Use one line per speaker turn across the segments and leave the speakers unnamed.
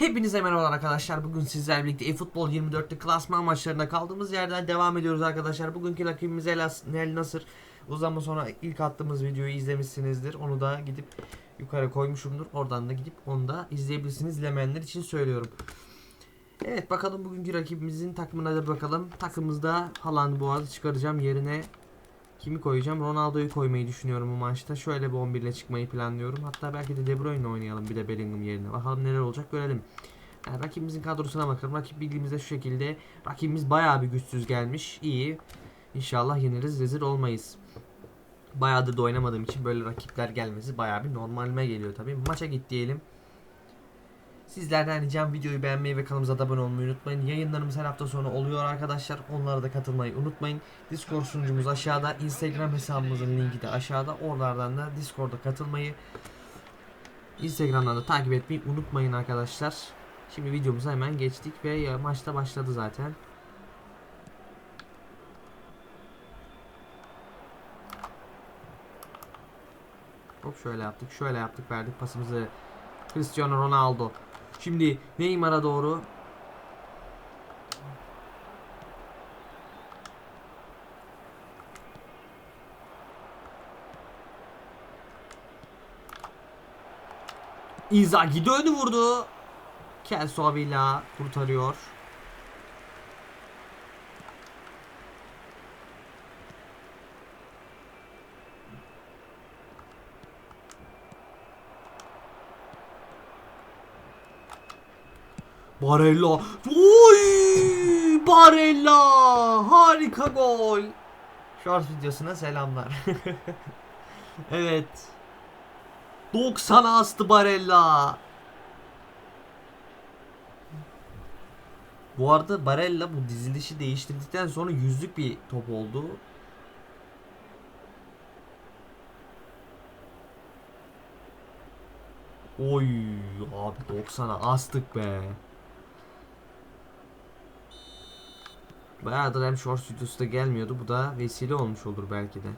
Hepinize merhabalar arkadaşlar. Bugün sizlerle birlikte eFootball 24'te klasman maçlarında kaldığımız yerden devam ediyoruz arkadaşlar. Bugünkü rakibimiz El, As- El Nasır. Uzun sonra ilk attığımız videoyu izlemişsinizdir. Onu da gidip yukarı koymuşumdur. Oradan da gidip onu da izleyebilirsiniz. İzlemeyenler için söylüyorum. Evet bakalım bugünkü rakibimizin takımına da bakalım. Takımımızda Haaland'ı bu arada çıkaracağım. Yerine kimi koyacağım? Ronaldo'yu koymayı düşünüyorum bu maçta. Şöyle bir 11 ile çıkmayı planlıyorum. Hatta belki de De Bruyne oynayalım bir de Bellingham yerine. Bakalım neler olacak görelim. Yani rakibimizin kadrosuna bakalım. Rakip bilgimizde şu şekilde. Rakibimiz bayağı bir güçsüz gelmiş. İyi. İnşallah yeniriz. Rezil olmayız. Bayağıdır da oynamadığım için böyle rakipler gelmesi bayağı bir normalime geliyor tabii. Maça git diyelim. Sizlerden ricam videoyu beğenmeyi ve kanalımıza da abone olmayı unutmayın. Yayınlarımız her hafta sonu oluyor arkadaşlar. Onlara da katılmayı unutmayın. Discord sunucumuz aşağıda. Instagram hesabımızın linki de aşağıda. Oralardan da Discord'a katılmayı, Instagram'dan da takip etmeyi unutmayın arkadaşlar. Şimdi videomuza hemen geçtik ve maçta başladı zaten. Hop şöyle yaptık, şöyle yaptık, verdik pasımızı. Cristiano Ronaldo. Şimdi Neymar'a doğru Inzaghi döndü vurdu. Kelso Avila kurtarıyor. Barella. Oy! Barella! Harika gol. Shorts videosuna selamlar. evet. 90'a astı Barella. Bu arada Barella bu dizilişi değiştirdikten sonra yüzlük bir top oldu. Oy abi 90'a astık be. Bayağıdır hem short da gelmiyordu. Bu da vesile olmuş olur belki de.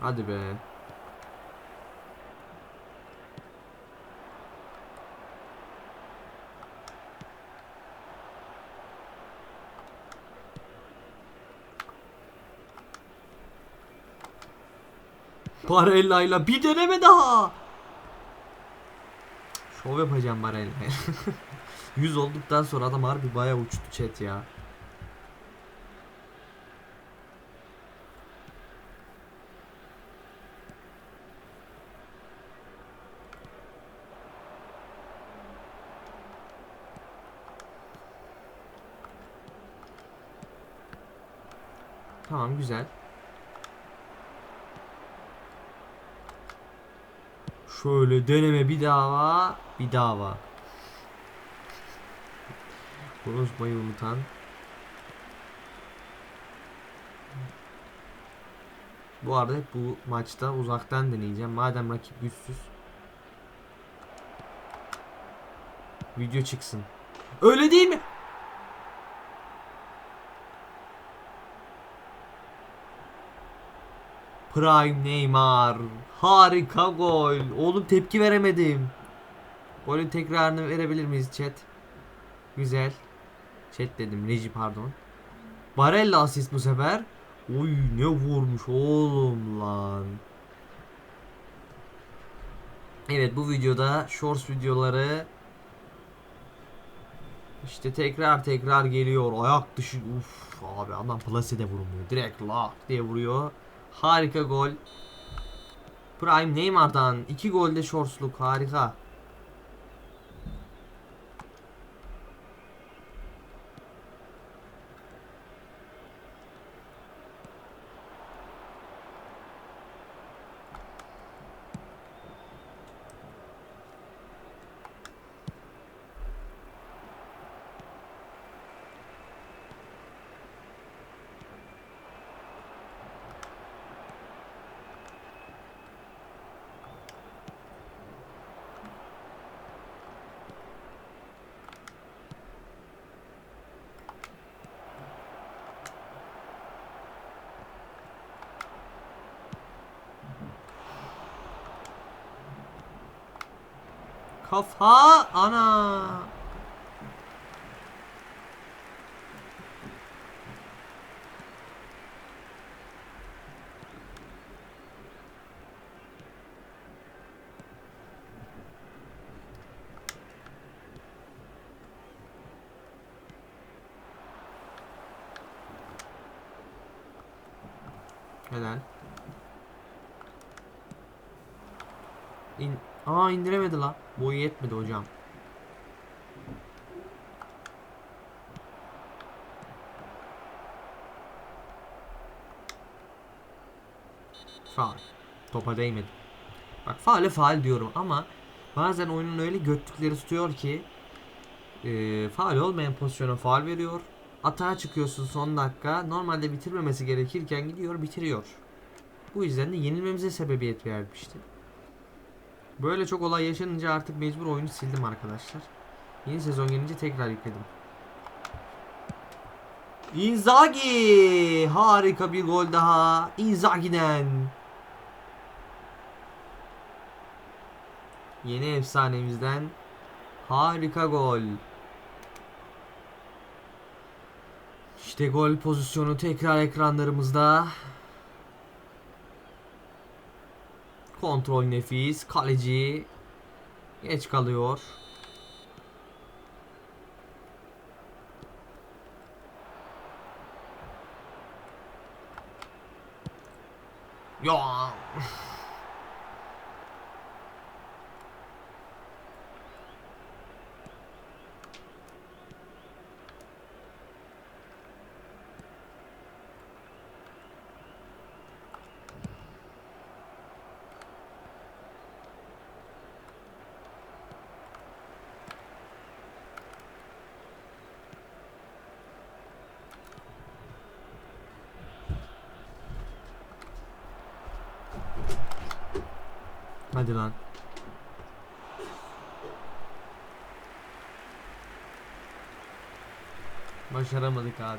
Hadi be. Barella'yla bir deneme daha. Şov yapacağım Barella'ya. 100 olduktan sonra adam harbi bayağı uçtu chat ya. Tamam güzel. Şöyle deneme bir daha bir daha Konuşmayı unutan Bu arada bu maçta uzaktan deneyeceğim. Madem rakip güçsüz. Video çıksın. Öyle değil mi? Prime Neymar. Harika gol. Oğlum tepki veremedim. Golün tekrarını verebilir miyiz chat? Güzel. Chat dedim. Reji pardon. Barella asist bu sefer. Oy ne vurmuş oğlum lan. Evet bu videoda shorts videoları işte tekrar tekrar geliyor. Ayak dışı uf abi adam plasede vurmuyor. Direkt lak diye vuruyor. Harika gol. Prime Neymar'dan 2 golde shortsluk harika. Kafa ana. Helal. İn Aa indiremedi la. Boyu yetmedi hocam. Faal. Topa değmedi. Bak faale faal diyorum ama bazen oyunun öyle götlükleri tutuyor ki e, faal olmayan pozisyona faal veriyor. Atağa çıkıyorsun son dakika. Normalde bitirmemesi gerekirken gidiyor bitiriyor. Bu yüzden de yenilmemize sebebiyet vermişti. Böyle çok olay yaşanınca artık mecbur oyunu sildim arkadaşlar. Yeni sezon gelince tekrar yükledim. Inzaghi! Harika bir gol daha. Inzaghi'den. Yeni efsanemizden harika gol. İşte gol pozisyonu tekrar ekranlarımızda. Kontrol nefis. Kaleci geç kalıyor. Ya. Hadi lan. Başaramadık abi.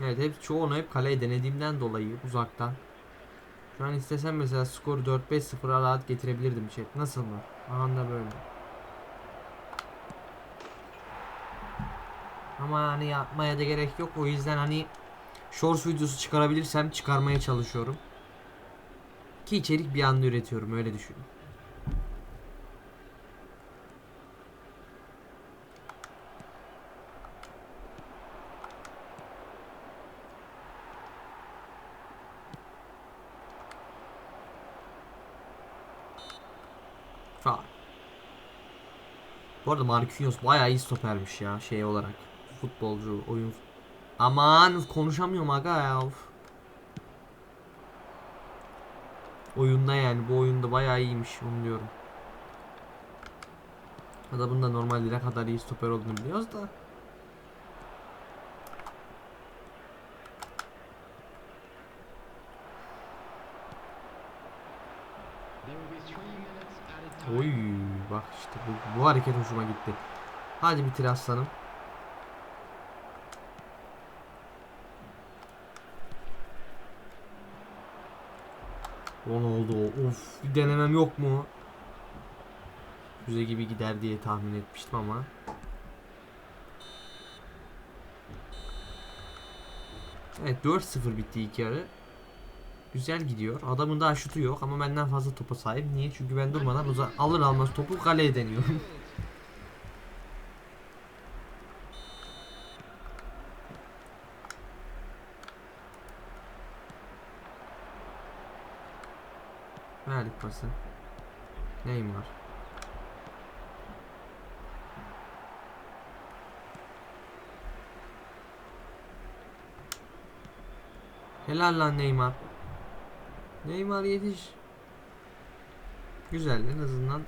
Evet hep çoğunu hep kaleye denediğimden dolayı uzaktan. Şu an istesem mesela skoru 4-5-0'a rahat getirebilirdim chat. Nasıl mı? Anda böyle. Ama hani yapmaya da gerek yok. O yüzden hani shorts videosu çıkarabilirsem çıkarmaya çalışıyorum. Ki içerik bir anda üretiyorum öyle düşünün. Faul. Bu arada Marquinhos bayağı iyi stopermiş ya şey olarak. Futbolcu, oyun. Aman konuşamıyorum aga ya. Of. Oyunda yani bu oyunda bayağı iyiymiş onu diyorum. Adamın da normalde ne kadar iyi stoper olduğunu biliyoruz da. Oy bak işte bu, bu hareket hoşuma gitti. Hadi bitir aslanım. Ronaldo of bir denemem yok mu? Füze gibi gider diye tahmin etmiştim ama. Evet 4-0 bitti ilk yarı. Güzel gidiyor. Adamın daha şutu yok ama benden fazla topa sahip. Niye? Çünkü ben durmadan alır almaz topu kaleye deniyorum. Verdik pası. Neymar. Helal lan Neymar. Neymar yetiş. Güzel en azından.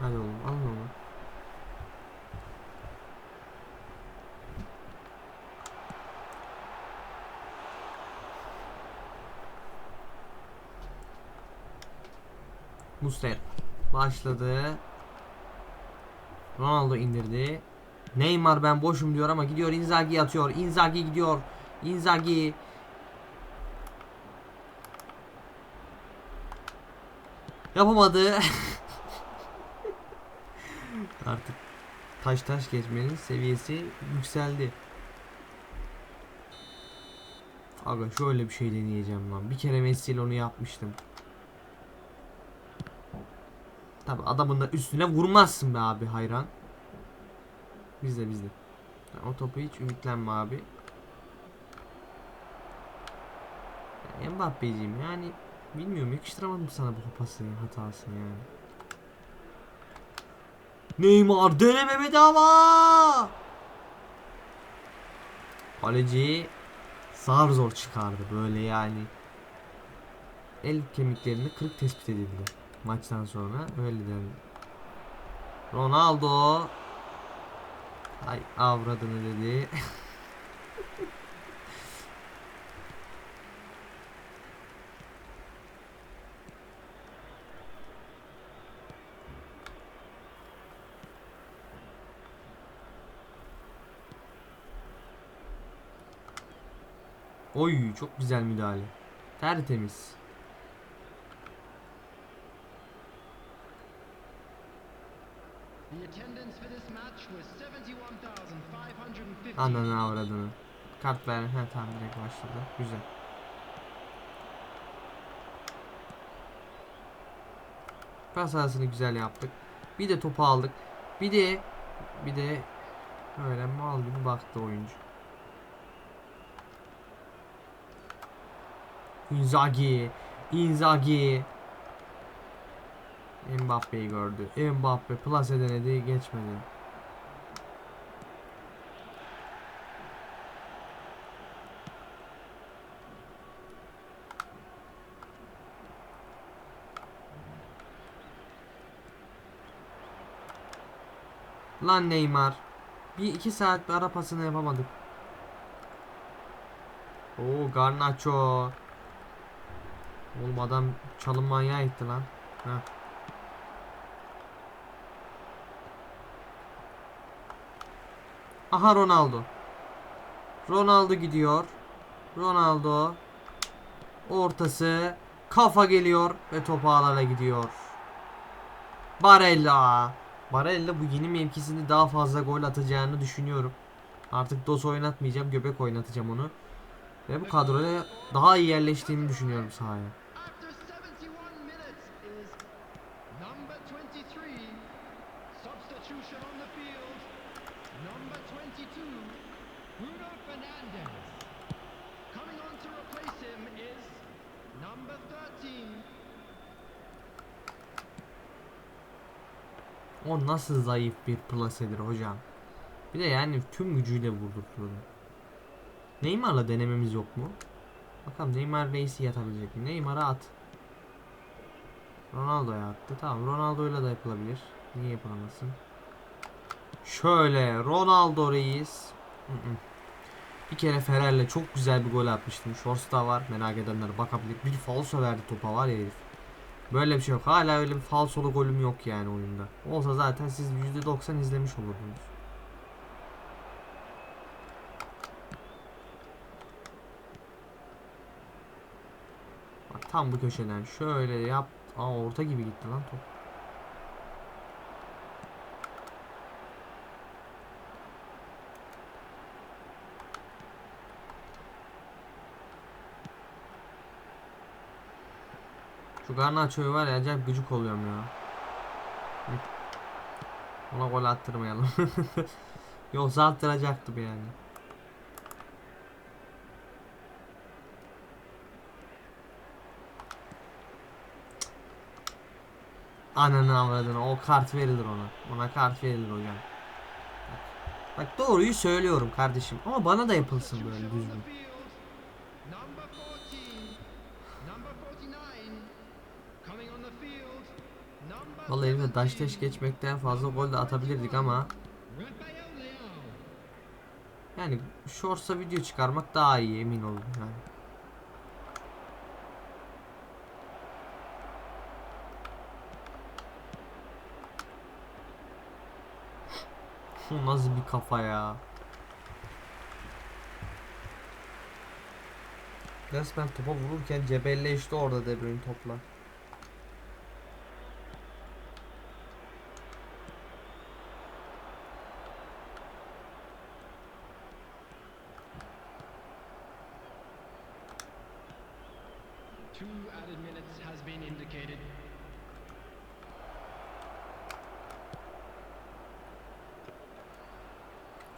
Hadi oğlum alın onu. Muslera başladı. Ronaldo indirdi. Neymar ben boşum diyor ama gidiyor Inzaghi atıyor. Inzaghi gidiyor. Inzaghi yapamadı. Artık taş taş geçmenin seviyesi yükseldi. Aga şöyle bir şey deneyeceğim lan. Bir kere Messi ile onu yapmıştım. Tabi adamın da üstüne vurmazsın be abi hayran. Bizde bizde. O topu hiç ümitlenme abi. Ya Mbappe'ciğim yani bilmiyorum yakıştıramadım sana bu pasını hatasını yani. Neymar deneme bedava. Kaleci zar zor çıkardı böyle yani. El kemiklerini kırık tespit edildi maçtan sonra öyle dendi. Ronaldo Ay avradını dedi. Oy çok güzel müdahale. Tertemiz. Kart ver. He tamam direkt başladı. Güzel. Pas güzel yaptık. Bir de topu aldık. Bir de bir de öyle mal gibi baktı oyuncu. Inzaghi, Inzaghi. Mbappe'yi gördü. Mbappe plase denedi geçmedi. Lan Neymar. Bir iki saat bir ara pasını yapamadık. Oo Garnacho. Oğlum adam çalım manyağı etti lan. Heh. Aha Ronaldo. Ronaldo gidiyor. Ronaldo. Ortası. Kafa geliyor ve top ağlara gidiyor. Barella. Barella bu yeni mevkisinde daha fazla gol atacağını düşünüyorum. Artık dos oynatmayacağım. Göbek oynatacağım onu. Ve bu kadroya daha iyi yerleştiğini düşünüyorum sahaya. O nasıl zayıf bir plasedir hocam. Bir de yani tüm gücüyle vurdurtuyor. Neymar'la denememiz yok mu? Bakalım Neymar Reis'i yatabilecek mi? Neymar'a at. Ronaldo'ya attı. Tamam Ronaldo'yla da yapılabilir. Niye yapılamasın? Şöyle Ronaldo Reis. Bir kere Ferrer'le çok güzel bir gol atmıştım. Shorts'ta var. Merak edenler bakabilir. Bir falso verdi topa var ya herif. Böyle bir şey yok. Hala öyle bir falsolu golüm yok yani oyunda. Olsa zaten siz %90 izlemiş olurdunuz. Bak tam bu köşeden şöyle yap. Aa orta gibi gitti lan top. Şu Garnacho'yu var ya acayip gıcık oluyorum ya. Ona gol attırmayalım. Yoksa attıracaktım yani. Ananı avradını o kart verilir ona. Ona kart verilir hocam. Bak, bak doğruyu söylüyorum kardeşim ama bana da yapılsın böyle düzgün. Vallahi elime
daş
teş geçmekten fazla gol de atabilirdik ama yani shorts'a video çıkarmak daha iyi emin olun yani. Şu nasıl bir kafa ya. Resmen topa vururken cebelle işte orada De Bruyne topla.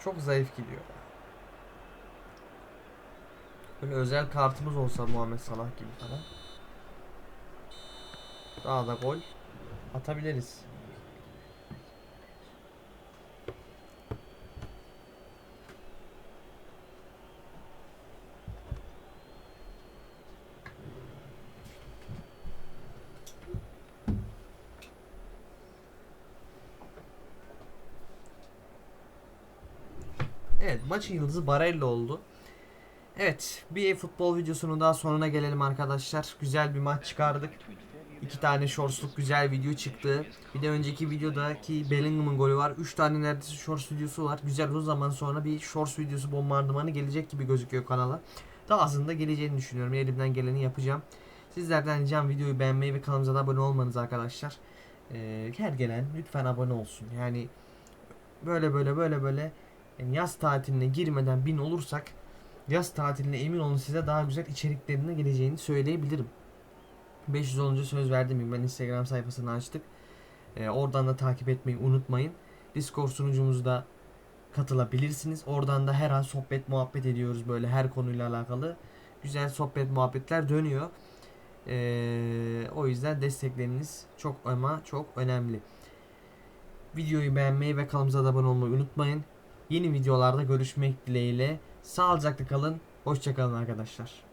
Çok zayıf gidiyor. Böyle özel kartımız olsa Muhammed Salah gibi falan. Daha da gol atabiliriz. Evet maçın yıldızı Barella oldu. Evet bir futbol videosunun daha sonuna gelelim arkadaşlar. Güzel bir maç çıkardık. İki tane shortsluk güzel video çıktı. Bir de önceki videodaki Bellingham'ın golü var. Üç tane neredeyse shorts videosu var. Güzel uzun zaman sonra bir shorts videosu bombardımanı gelecek gibi gözüküyor kanala. Daha azında geleceğini düşünüyorum. Elimden geleni yapacağım. Sizlerden ricam videoyu beğenmeyi ve kanalımıza da abone olmanız arkadaşlar. Ee, her gelen lütfen abone olsun. Yani böyle böyle böyle böyle yani yaz tatiline girmeden bin olursak yaz tatiline emin olun size daha güzel içeriklerine geleceğini söyleyebilirim. 500 olunca söz verdim. Ben Instagram sayfasını açtık. Ee, oradan da takip etmeyi unutmayın. Discord sunucumuzda katılabilirsiniz. Oradan da her an sohbet muhabbet ediyoruz böyle her konuyla alakalı. Güzel sohbet muhabbetler dönüyor. Ee, o yüzden destekleriniz çok ama çok önemli. Videoyu beğenmeyi ve kanalımıza abone olmayı unutmayın. Yeni videolarda görüşmek dileğiyle. Sağlıcakla kalın. Hoşçakalın arkadaşlar.